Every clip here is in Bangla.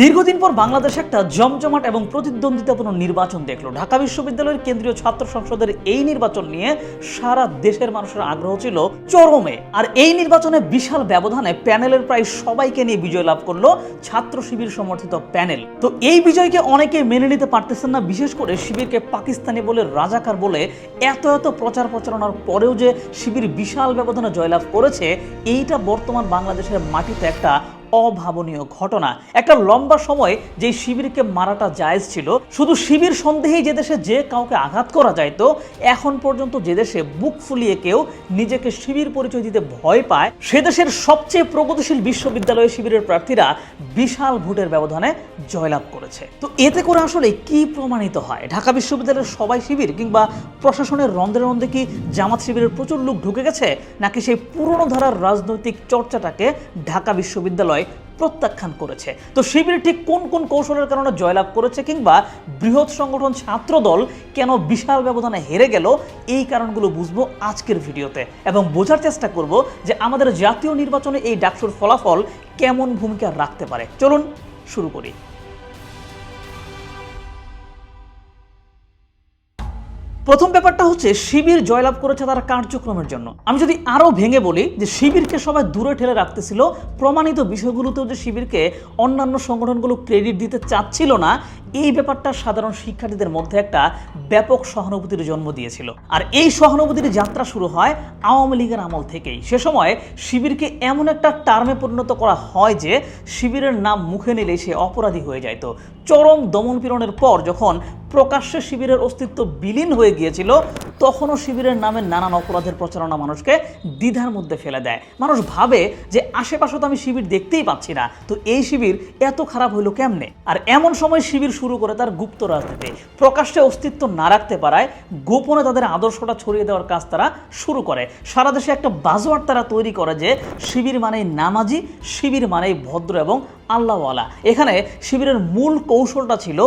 দীর্ঘদিন পর বাংলাদেশ একটা জমজমাট এবং প্রতিদ্বন্দ্বিতাপূর্ণ নির্বাচন দেখল। ঢাকা বিশ্ববিদ্যালয়ের কেন্দ্রীয় ছাত্র সংসদের এই নির্বাচন নিয়ে সারা দেশের মানুষের আগ্রহ ছিল চরমে। আর এই নির্বাচনে বিশাল ব্যবধানে প্যানেলের প্রায় সবাইকে নিয়ে বিজয় লাভ করল ছাত্র শিবির সমর্থিত প্যানেল। তো এই বিজয়কে অনেকে মেনে নিতে পারতেছেন না, বিশেষ করে শিবিরকে পাকিস্তানি বলে রাজাকার বলে এত এত প্রচার প্রচারণার পরেও যে শিবির বিশাল ব্যবধানে জয়লাভ করেছে, এইটা বর্তমান বাংলাদেশের মাটিতে একটা অভাবনীয় ঘটনা। একটা লম্বা সময় যে শিবিরকে মারাটা জায়েজ ছিল, শুধু শিবির সন্দেহেই যে দেশে যে কাউকে আঘাত করা যায় তো, এখন পর্যন্ত যে দেশে বুক ফুলিয়ে কেউ নিজেকে শিবির পরিচয় দিতে ভয় পায়, সে দেশের সবচেয়ে প্রগতিশীল বিশ্ববিদ্যালয় শিবিরের প্রার্থীরা বিশাল ভোটের ব্যবধানে জয়লাভ করেছে। তো এতে করে আসলে কি প্রমাণিত হয়? ঢাকা বিশ্ববিদ্যালয়ের সবাই শিবির কিংবা প্রশাসনের রন্ধে রন্ধে কি জামাত শিবিরের প্রচুর লোক ঢুকে গেছে? নাকি সেই পুরনো ধারার রাজনৈতিক চর্চাটাকে ঢাকা বিশ্ববিদ্যালয় প্রত্যাখ্যান করেছে। তো শিবির ঠিক কোন কোন কৌশলের কারণে জয়লাভ করেছে কিংবা বৃহৎ সংগঠন ছাত্রদল কেন বিশাল ব্যবধানে হেরে গেল, এই কারণগুলো বুঝব আজকের ভিডিওতে। এবং বোঝার চেষ্টা করব যে আমাদের জাতীয় নির্বাচনে এই ডাকসুর ফলাফল কেমন ভূমিকা রাখতে পারে। চলুন শুরু করি। প্রথম ব্যাপারটা হচ্ছে, শিবির জয়লাভ করেছে তার কার্যক্রমের জন্য। আমি যদি আরও ভেঙে বলি যে, শিবিরকে সবাই দূরে ঠেলে রাখতেছিল, প্রমাণিত বিষয়গুলোতেও যে শিবিরকে অন্যান্য সংগঠনগুলো ক্রেডিট দিতে চাচ্ছিল না এই ব্যাপারটা সাধারণ শিক্ষার্থীদের মধ্যে একটা ব্যাপক সহানুভূতির জন্ম দিয়েছিল। আর এই সহানুভূতির যাত্রা শুরু হয় আওয়ামী লীগের আমল থেকেই। সে সময় শিবিরকে এমন একটা টার্মে পরিণত করা হয় যে, শিবিরের নাম মুখে নিলেই সে অপরাধী হয়ে যায়। তো চরম দমন পীড়নের পর যখন প্রকাশ্যে শিবিরের অস্তিত্ব বিলীন হয়ে গিয়েছিল, তখনও শিবিরের নামে নানান অপরাধের প্রচারণা মানুষকে দ্বিধার মধ্যে ফেলে দেয়। মানুষ ভাবে যে, আশেপাশে তো আমি শিবির দেখতেই পাচ্ছি না। তো এই শিবির এত খারাপ হইল কেমনে? আর এমন সময় শিবির শুরু করে তার গুপ্ত রাজনীতি। প্রকাশ্যে অস্তিত্ব না রাখতে পারায় গোপনে তাদের আদর্শটা ছড়িয়ে দেওয়ার কাজ তারা শুরু করে। সারা দেশে একটা বাজোয়ার তারা তৈরি করে যে, শিবির মানেই নামাজি, শিবির মানেই ভদ্র এবং আল্লাহওয়ালা। এখানে শিবিরের মূল কৌশলটা ছিল,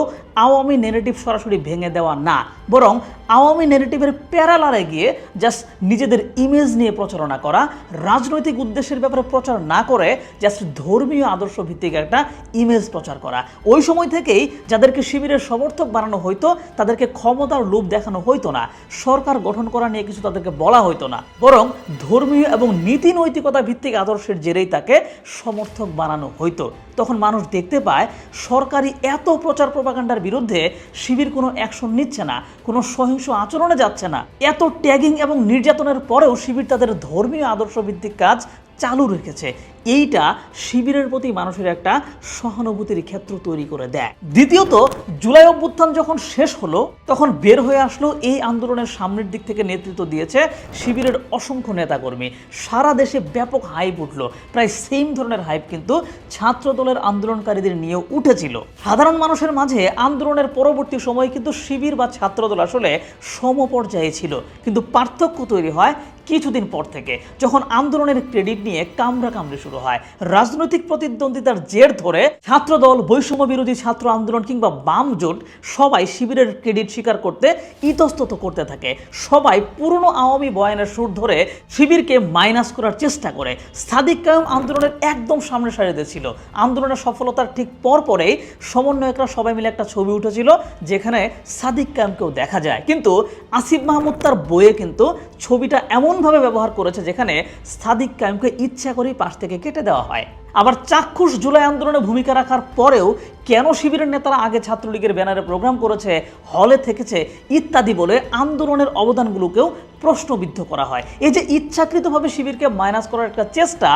আওয়ামী নেগেটিভ সরাসরি ভেঙে দেওয়া না। বরং আওয়ামী নেগেটিভের প্যারালারে গিয়ে জাস্ট নিজেদের ইমেজ নিয়ে প্রচারণা করা, রাজনৈতিক উদ্দেশ্যের ব্যাপারে প্রচার না করে জাস্ট ধর্মীয় আদর্শ ভিত্তিক একটা ইমেজ প্রচার করা। ওই সময় থেকেই যাদেরকে শিবিরের সমর্থক বানানো হইতো, তাদেরকে ক্ষমতার লোভ দেখানো হইতো না। সরকার গঠন করা নিয়ে কিছু তাদেরকে বলা হইতো না। বরং ধর্মীয় এবং নীতি নৈতিকতা ভিত্তিক আদর্শের জেরেই তাকে সমর্থক বানানো হইতো। তখন মানুষ দেখতে পায় সরকারি এত প্রচার প্রপাগান্ডার বিরুদ্ধে শিবির কোনো অ্যাকশন নিচ্ছে না, কোনো সহিংস আচরণে যাচ্ছে না। এত ট্যাগিং এবং নির্যাতনের পরেও শিবির তাদের ধর্মীয় আদর্শ ভিত্তিক কাজ চালু রেখেছে। এইটা শিবিরের প্রতি মানুষের একটা সহানুভূতির ক্ষেত্র তৈরি করে দেয়। দ্বিতীয়ত, জুলাই অভ্যুত্থান যখন শেষ হলো, তখন বের হয়ে আসলো এই আন্দোলনের সামনের দিক থেকে নেতৃত্ব দিয়েছে শিবিরের অসংখ্য নেতাকর্মী। সারা দেশে ব্যাপক হাইপ উঠল। প্রায় সেম ধরনের হাইপ কিন্তু ছাত্র দলের আন্দোলনকারীদের নিয়েও উঠেছিল। সাধারণ মানুষের মাঝে আন্দোলনের পরবর্তী সময়ে কিন্তু শিবির বা ছাত্রদল আসলে সমপর্যায়ে ছিল। কিন্তু পার্থক্য তৈরি হয় কিছুদিন পর থেকে, যখন আন্দোলনের ক্রেডিট নিয়ে কামড়া কামড়ি শুরু হয়। রাজনৈতিক প্রতিদ্বন্দ্বিতার জের ধরে ছাত্রদল বৈষম্য বিরোধী ছাত্র আন্দোলন কিংবা বাম জোট সবাই শিবিরের ক্রেডিট স্বীকার করতে ইতস্তত করতে থাকে। সবাই পুরনো আওয়ামী বয়ানের সুর ধরে শিবিরকে মাইনাস করার চেষ্টা করে। সাদিক কায়ুম আন্দোলনের একদম সামনে সারিতে ছিল আন্দোলনের সফলতার ঠিক পর পরেই সমন্বয়করা সবাই মিলে একটা ছবি উঠেছিল, যেখানে সাদিক কায়ুমকেও দেখা যায়। কিন্তু আসিফ মাহমুদ তার বইয়ে কিন্তু ছবিটা এমনভাবে ব্যবহার করেছে যেখানে সাদিক কায়ুমকে ইচ্ছা করেই পাশ থেকে কেটে দেওয়া হয়। আবার চাক্ষুষ জুলাই আন্দোলনে ভূমিকা রাখার পরেও কেন শিবিরের নেতারা আগে ছাত্রলীগের ব্যানারে প্রোগ্রাম করেছে, হলে থেকেছে ইত্যাদি বলে আন্দোলনের অবদানগুলোকেও প্রশ্নবিদ্ধ করা হয়। এই যে ইচ্ছাকৃতভাবে শিবিরকে মাইনাস করার একটা চেষ্টা,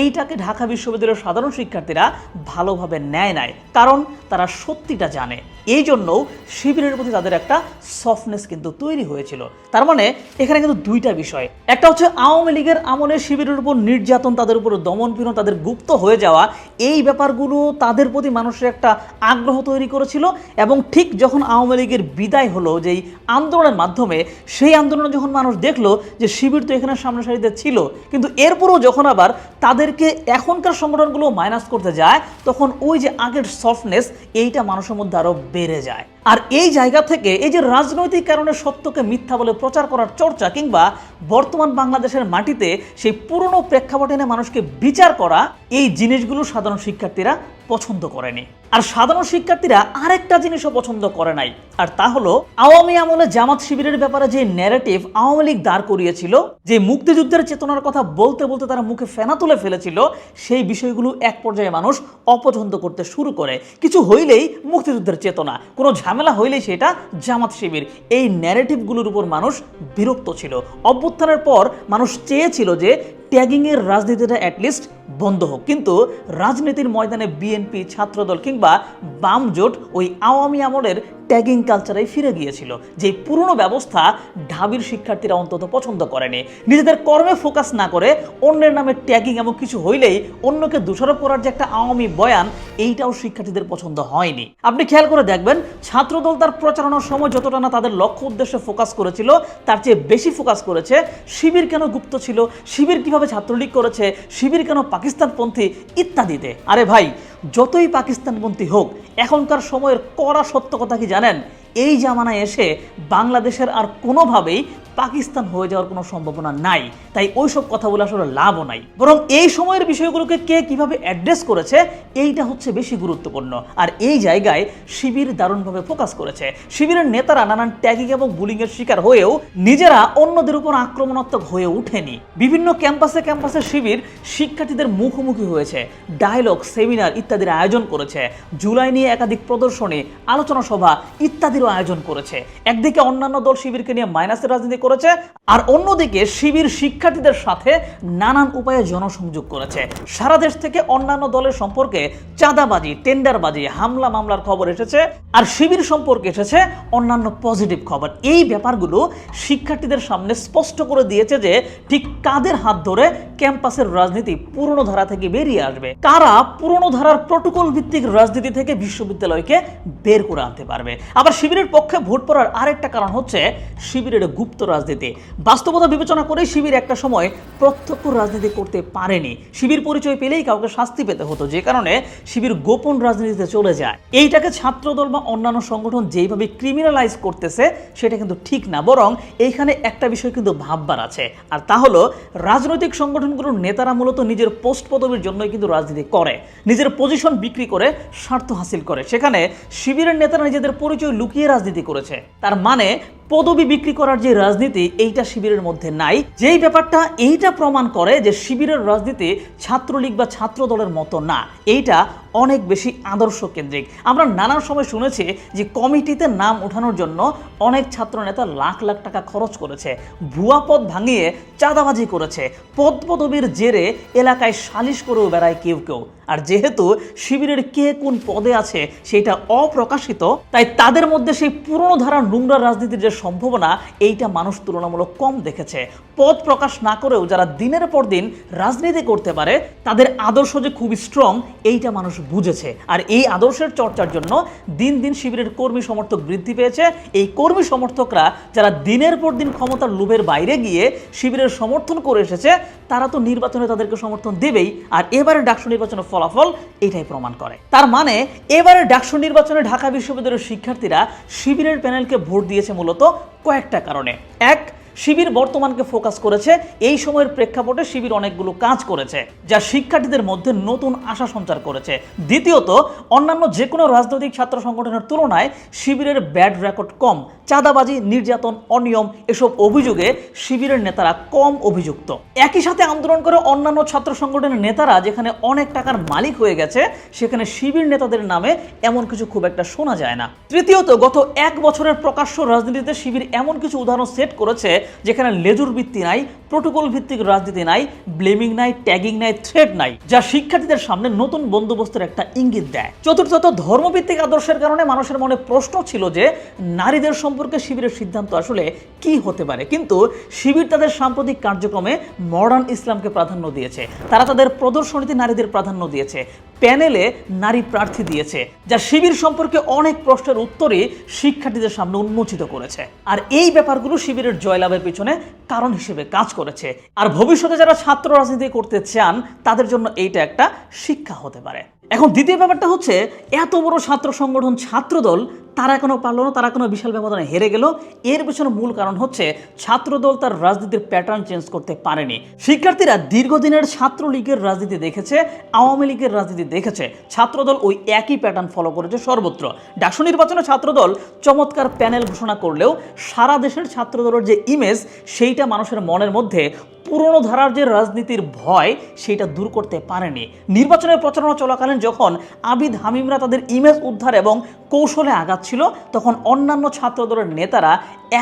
এইটাকে ঢাকা বিশ্ববিদ্যালয়ের সাধারণ শিক্ষার্থীরা ভালোভাবে নেয় নাই, কারণ তারা সত্যিটা জানে। এই জন্যও শিবিরের প্রতি তাদের একটা সফটনেস কিন্তু তৈরি হয়েছিল। তার মানে এখানে কিন্তু দুইটা বিষয়। একটা হচ্ছে আওয়ামী লীগের আমলে শিবিরের উপর নির্যাতন তাদের উপর দমনপীড়ন তাদের গুপ্ত হয়ে যাওয়া, এই ব্যাপারগুলো তাদের প্রতি মানুষের একটা আগ্রহ তৈরি করেছিল এবং ঠিক যখন আওয়ামী লীগের বিদায় হলো যেই আন্দোলনের মাধ্যমে, সেই আন্দোলনে যখন মানুষ দেখল যে শিবির তো এখানে সামনে সারিতে ছিল, কিন্তু এরপরও যখন আবার তাদেরকে এখনকার সংগঠনগুলো মাইনাস করতে যায়, তখন ওই যে আগের সফটনেস এইটা মানুষের মধ্যে আরও বেড়ে যায়। আর এই জায়গা থেকে এই যে রাজনৈতিক কারণে সত্যকে মিথ্যা বলে প্রচার করার চর্চা কিংবা বর্তমান বাংলাদেশের মাটিতে সেই পুরনো প্রেক্ষাপট এনে মানুষকে বিচার করা, এই জিনিসগুলো সাধারণ শিক্ষার্থীরা পছন্দ করেনি। আর সাধারণ শিক্ষার্থীরা আরেকটা জিনিসও পছন্দ করে নাই, আর তা হলো আওয়ামী আমলে জামাত শিবিরের ব্যাপারে যে ন্যারেটিভ আওয়ামী লীগ দাঁড় করিয়েছিল, যে মুক্তিযুদ্ধের চেতনার কথা বলতে বলতে তারা মুখে ফেনা তুলে ফেলেছিল, সেই বিষয়গুলো এক পর্যায়ে মানুষ অপছন্দ করতে শুরু করে। কিছু হইলেই মুক্তিযুদ্ধের চেতনা, কোনো ঝামেলা হইলেই সেটা জামাত শিবির। এই ন্যারেটিভগুলোর উপর মানুষ বিরক্ত ছিল। অভ্যুত্থানের পর মানুষ চেয়েছিল যে ট্যাগিংয়ের রাজনীতিটা অ্যাটলিস্ট বন্ধ হোক। কিন্তু রাজনীতির ময়দানে বিএনপি, ছাত্রদল কিংবা বাম জোট ওই আওয়ামী আমলের ট্যাগিং কালচারে ফিরে গিয়েছিল, যে পুরনো ব্যবস্থা ঢাবির শিক্ষার্থীরা অন্তত পছন্দ করেনি। নিজেদের কর্মে ফোকাস না করে অন্যের নামে ট্যাগিং এমন কিছু হইলেই অন্যকে দোষারোপ করার যে একটা আওয়ামী বয়ান, এইটাও শিক্ষার্থীদের পছন্দ হয়নি। আপনি খেয়াল করে দেখবেন, ছাত্রদল তার প্রচারণার সময় যতটা না তাদের লক্ষ্য উদ্দেশ্যে ফোকাস করেছিল, তার চেয়ে বেশি ফোকাস করেছে শিবির কেন গুপ্ত ছিল, শিবির কীভাবে ছাত্রলীগ করেছে, শিবির কেন পাকিস্তানপন্থী ইত্যাদিতে। আরে ভাই যতই পাকিস্তানপন্থী হোক, এখনকার সময়ের কড়া সত্য কথা কি জানেন? এই জামানায় এসে বাংলাদেশের আর কোনোভাবেই পাকিস্তান হয়ে যাওয়ার কোনো সম্ভাবনা নাই। তাই ওইসব কথা বলে আসলে লাভও নাই। বরং এই সময়ের বিষয়গুলোকে কে কীভাবে অ্যাড্রেস করেছে, এইটা হচ্ছে বেশি গুরুত্বপূর্ণ। আর এই জায়গায় শিবির দারুণভাবে ফোকাস করেছে। শিবিরের নেতারা নানান ট্যাগিং এবং বুলিংয়ের শিকার হয়েও নিজেরা অন্যদের উপর আক্রমণাত্মক হয়ে ওঠেনি। বিভিন্ন ক্যাম্পাসে ক্যাম্পাসে শিবির শিক্ষার্থীদের মুখোমুখি হয়েছে। ডায়লগ সেমিনার ইত্যাদির আয়োজন করেছে। জুলাই নিয়ে একাধিক প্রদর্শনী, আলোচনা সভা ইত্যাদিরও আয়োজন করেছে। একদিকে অন্যান্য দল শিবিরকে নিয়ে মাইনাসের রাজনীতি করেছে আর অন্যদিকে শিবির শিক্ষার্থীদের সাথে নানান উপায়ে জনসংযোগ করেছে। সারা দেশ থেকে অন্যান্য দলের সম্পর্কে চাঁদাবাজি, টেন্ডারবাজি, হামলা মামলার খবর এসেছে আর শিবির সম্পর্কে এসেছে অন্যান্য পজিটিভ খবর। এই ব্যাপারগুলো শিক্ষার্থীদের সামনে স্পষ্ট করে দিয়েছে যে ঠিক কাদের হাত ধরে ক্যাম্পাসের রাজনীতি পুরনো ধারা থেকে বেরিয়ে আসবে? কারা পুরনো ধারার প্রোটোকল ভিত্তিক রাজনীতি থেকে বিশ্ববিদ্যালয়কে বের করে আনতে পারবে? আবার শিবিরের পক্ষে ভোট পড়ার আরেকটা কারণ হচ্ছে শিবিরের গুপ্ত রাজনীতি। বাস্তবতা বিবেচনা করে শিবির একটা সময় প্রত্যক্ষ রাজনীতি করতে পারেনি। শিবির পরিচয় পেলেই কাউকে শাস্তি পেতে হতো, যে কারণে শিবির গোপন রাজনীতিতে চলে যায়। এইটাকে ছাত্রদল বা অন্যান্য সংগঠন যেইভাবে ক্রিমিনালাইজ করতেছে, সেটা কিন্তু ঠিক না, বরং এইখানে একটা বিষয় কিন্তু ভাববার আছে। আর তা হলো, রাজনৈতিক সংগঠনগুলোর নেতারা মূলত নিজের পোস্ট পদবীর জন্যই কিন্তু রাজনীতি করে। নিজের পজিশন বিক্রি করে স্বার্থ হাসিল করে। সেখানে শিবিরের নেতারা নিজেদের পরিচয় লুকিয়ে রাজনীতি করেছে। তার মানে পদবি বিক্রি করার যে রাজনীতি এইটা শিবিরের মধ্যে নাই। যেই ব্যাপারটা এইটা প্রমাণ করে যে শিবিরের রাজনীতি ছাত্রলীগ বা ছাত্র দলের মতো না। এইটা অনেক বেশি আদর্শ কেন্দ্রিক আমরা নানান সময় শুনেছি যে কমিটিতে নাম ওঠানোর জন্য অনেক ছাত্র নেতা লাখ লাখ টাকা খরচ করেছে, ভুয়া পদ ভাঙিয়ে চাঁদাবাজি করেছে পদ পদবীর জেরে এলাকায় সালিশ করেও বেড়ায় কেউ কেউ। আর যেহেতু শিবিরের কে কোন পদে আছে সেটা অপ্রকাশিত, তাই তাদের মধ্যে সেই পুরনো ধারার নোংরা রাজনীতির যে সম্ভাবনা, এইটা মানুষ তুলনামূলক কম দেখেছে। পদ প্রকাশ না করেও যারা দিনের পর দিন রাজনীতি করতে পারে, তাদের আদর্শ যে খুবই স্ট্রং এইটা মানুষ বুঝেছে। আর এই আদর্শের চর্চার জন্য দিন দিন শিবিরের কর্মী সমর্থক বৃদ্ধি পেয়েছে। এই কর্মী সমর্থকরা যারা দিনের পর দিন ক্ষমতার লোভের বাইরে গিয়ে শিবিরের সমর্থন করে এসেছে, তারা তো নির্বাচনে তাদেরকে সমর্থন দেবেই। আর এবারে ডাকসু নির্বাচনের ফলাফল এটাই প্রমাণ করে। তার মানে এবারে ডাকসু নির্বাচনে ঢাকা বিশ্ববিদ্যালয়ের শিক্ষার্থীরা শিবিরের প্যানেলকে ভোট দিয়েছে মূলত কয়েকটা কারণে। এক শিবির বর্তমানকে ফোকাস করেছে। এই সময়ের প্রেক্ষাপটে শিবির অনেকগুলো কাজ করেছে, যা শিক্ষার্থীদের মধ্যে নতুন আশা সঞ্চার করেছে। দ্বিতীয়ত, অন্যান্য যে কোনো রাজনৈতিক ছাত্র সংগঠনের তুলনায় শিবিরের ব্যাড রেকর্ড কম। চাঁদাবাজি, নির্যাতন, অনিয়ম এসব অভিযোগে শিবিরের নেতারা কম অভিযুক্ত। একই সাথে আন্দোলন করে অন্যান্য ছাত্র সংগঠনের নেতারা, যেখানে অনেক টাকার মালিক হয়ে গেছে, সেখানে শিবির নেতাদের নামে এমন কিছু খুব একটা শোনা যায় না। তৃতীয়ত, গত এক বছরের প্রকাশ্য রাজনীতিতে শিবির এমন কিছু উদাহরণ সেট করেছে যেখানে লেজুর ভিত্তি নাই প্রোটোকল ভিত্তিক রাজনীতি নাই ব্লেমিং নাই ট্যাগিং নাই থ্রেড নাই, যা শিক্ষার্থীদের সামনে নতুন বন্দোবস্তের একটা ইঙ্গিত দেয়। চতুর্থত, ধর্মভিত্তিক আদর্শের কারণে মানুষের মনে প্রশ্ন ছিল যে, নারীদের সম্পর্কে শিবিরের সিদ্ধান্ত আসলে কি হতে পারে? কিন্তু শিবির তাদের সাম্প্রতিক কার্যক্রমে মডার্ন ইসলামকে প্রাধান্য দিয়েছে। তারা তাদের প্রদর্শনীতে নারীদের প্রাধান্য দিয়েছে। প্যানেলে নারী প্রার্থী দিয়েছে, যা শিবির সম্পর্কে অনেক প্রশ্নের উত্তরে শিক্ষার্থীদের সামনে উন্মোচিত করেছে। আর এই ব্যাপারগুলো শিবিরের জয়লাভের পিছনে কারণ হিসেবে কাজ করেছে। আর ভবিষ্যতে যারা ছাত্র রাজনীতি করতে চান, তাদের জন্য এইটা একটা শিক্ষা হতে পারে। এখন দ্বিতীয় ব্যাপারটা হচ্ছে, এত বড় ছাত্র সংগঠন ছাত্রদল তারা কোনো পারল না, তারা কোনো বিশাল ব্যবধানে হেরে গেল। এর পেছনে মূল কারণ হচ্ছে ছাত্রদল তার রাজনীতির প্যাটার্ন চেঞ্জ করতে পারেনি। শিক্ষার্থীরা দীর্ঘদিনের ছাত্রলীগের রাজনীতি দেখেছে, আওয়ামী লীগের রাজনীতি দেখেছে। ছাত্রদল ওই একই প্যাটার্ন ফলো করেছে সর্বত্র। ডাকসু নির্বাচনে ছাত্রদল চমৎকার প্যানেল ঘোষণা করলেও সারা দেশের ছাত্রদলের যে ইমেজ সেইটা মানুষের মনের মধ্যে পুরনো ধারার যে রাজনীতির ভয়, সেইটা দূর করতে পারেনি। নির্বাচনের প্রচারণা চলাকালীন যখন আবিদ হামিমরা তাদের ইমেজ উদ্ধার এবং কৌশলে আগাচ্ছিল তখন অন্যান্য ছাত্রদলের নেতারা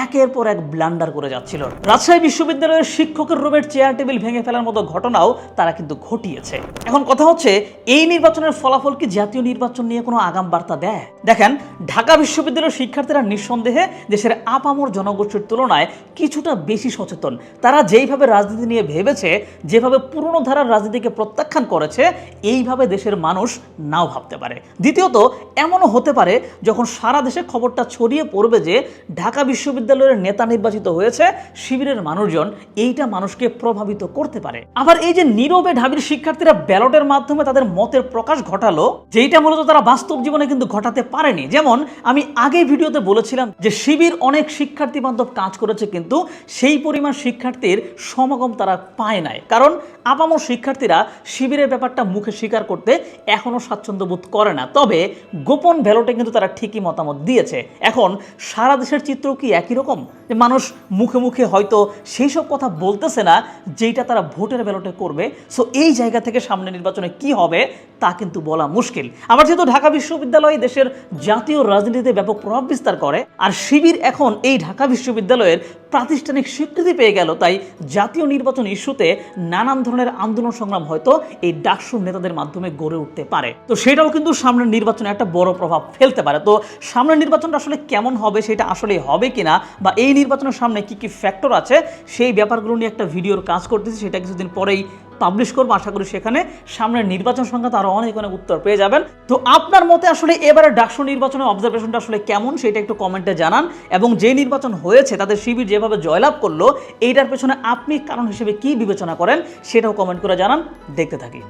একের পর এক ব্লান্ডার করে যাচ্ছিল। রাজশাহী বিশ্ববিদ্যালয়ের শিক্ষকের রুমের চেয়ার টেবিল ভেঙে ফেলার মতো ঘটনাও তারা কিন্তু ঘটিয়েছে। এখন কথা হচ্ছে, এই নির্বাচনের ফলাফল কি জাতীয় নির্বাচন নিয়ে কোনো আগাম বার্তা দেয়? দেখেন, ঢাকা বিশ্ববিদ্যালয়ের শিক্ষার্থীরা নিঃসন্দেহে দেশের আপামর জনগোষ্ঠীর তুলনায় কিছুটা বেশি সচেতন। তারা যেইভাবে রাজনীতি নিয়ে ভেবেছে, যেভাবে পুরনো ধারার রাজনীতিকে প্রত্যাখ্যান করেছে, এইভাবে দেশের মানুষ নাও ভাবতে পারে। দ্বিতীয়ত, এমনও হতে পারে যখন সারা দেশে খবরটা ছড়িয়ে পড়বে যে ঢাকা বিশ্ববিদ্যালয়ের নেতা নির্বাচিত হয়েছে, শিবিরের মানুষজন এইটা মানুষকে প্রভাবিত করতে পারে। আবার এই যে নীরবে ঢাবির শিক্ষার্থীরা ব্যালটের মাধ্যমে তাদের মতের প্রকাশ ঘটালো, যেইটা মূলত তারা বাস্তব জীবনে কিন্তু ঘটাতে পারেনি। যেমন, আমি আগে ভিডিওতে বলেছিলাম যে শিবির অনেক শিক্ষার্থী বান্ধব কাজ করেছে কিন্তু সেই পরিমাণ শিক্ষার্থীর সমাগম তারা পায় নাই। কারণ আপামর শিক্ষার্থীরা শিবিরের ব্যাপারটা মুখে স্বীকার করতে এখনও স্বাচ্ছন্দ্য বোধ করে না। তবে গোপন ব্যালটে কিন্তু তারা ঠিকই মতামত দিয়েছে। এখন সারা দেশের চিত্র কি একই রকম? যে মানুষ মুখে মুখে হয়তো সেই সব কথা বলতেছে না যেটা তারা ভোটের ব্যালটে করবে। সো এই জায়গা থেকে সামনে নির্বাচনে কি হবে, তা কিন্তু বলা মুশকিল। আবার যেহেতু ঢাকা বিশ্ববিদ্যালয় দেশের জাতীয় রাজনীতিতে ব্যাপক প্রভাব বিস্তার করে, আর শিবির এখন এই ঢাকা বিশ্ববিদ্যালয়ের প্রাতিষ্ঠানিক স্বীকৃতি পেয়ে গেল, তাই জাতীয় নির্বাচন ইস্যুতে নানান ধরনের আন্দোলন সংগ্রাম হয়তো এই ডাকসুর নেতাদের মাধ্যমে গড়ে উঠতে পারে। তো সেটাও কিন্তু সামনের নির্বাচনে একটা বড় প্রভাব ফেলতে পারে। তো সামনের নির্বাচনটা আসলে কেমন হবে, সেটা আসলে হবে কিনা, বা এই নির্বাচনের সামনে কি কি ফ্যাক্টর আছে, সেই ব্যাপারগুলো নিয়ে একটা ভিডিওর কাজ করতেছি, সেটা কিছুদিন পরেই পাবলিশ করব। আশা করি সেখানে সামনের নির্বাচন সংক্রান্ত আরও অনেক অনেক উত্তর পেয়ে যাবেন। তো আপনার মতে আসলে এবারে ডাকসু নির্বাচনের অবজারভেশনটা আসলে কেমন সেটা একটু কমেন্টে জানান এবং যে নির্বাচন হয়েছে তাদের শিবির যেভাবে জয়লাভ করল, এইটার পেছনে আপনি কারণ হিসেবে কি বিবেচনা করেন সেটাও কমেন্ট করে জানান। দেখতে থাকি।